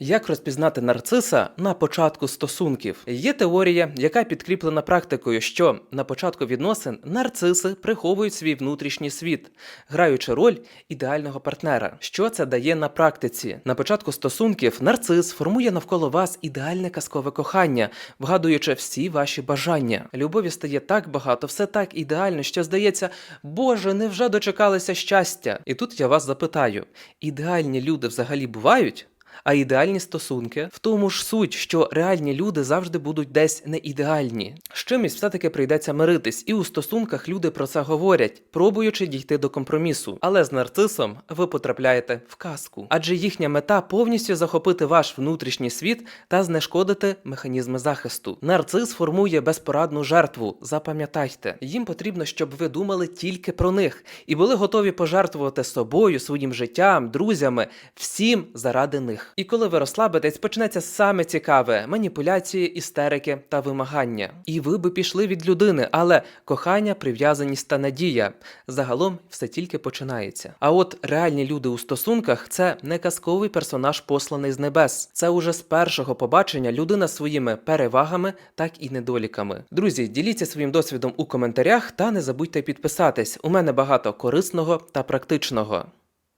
Як розпізнати нарциса на початку стосунків? Є теорія, яка підкріплена практикою, що на початку відносин нарциси приховують свій внутрішній світ, граючи роль ідеального партнера. Що це дає на практиці? На початку стосунків нарцис формує навколо вас ідеальне казкове кохання, вгадуючи всі ваші бажання. Любові стає так багато, все так ідеально, що здається, Боже, невже дочекалися щастя? І тут я вас запитаю: ідеальні люди взагалі бувають? А ідеальні стосунки в тому ж суть, що реальні люди завжди будуть десь не ідеальні. З чимось все-таки прийдеться миритись, і у стосунках люди про це говорять, пробуючи дійти до компромісу. Але з нарцисом ви потрапляєте в казку, адже їхня мета повністю захопити ваш внутрішній світ та знешкодити механізми захисту. Нарцис формує безпорадну жертву. Запам'ятайте, їм потрібно, щоб ви думали тільки про них і були готові пожертвувати собою, своїм життям, друзями, всім заради них. І коли ви розслабитесь, почнеться саме цікаве маніпуляції, істерики та вимагання. І ви би пішли від людини, але кохання, прив'язаність та надія. Загалом все тільки починається. А от реальні люди у стосунках це не казковий персонаж, посланий з небес. Це уже з першого побачення людина своїми перевагами, так і недоліками. Друзі, діліться своїм досвідом у коментарях та не забудьте підписатись. У мене багато корисного та практичного.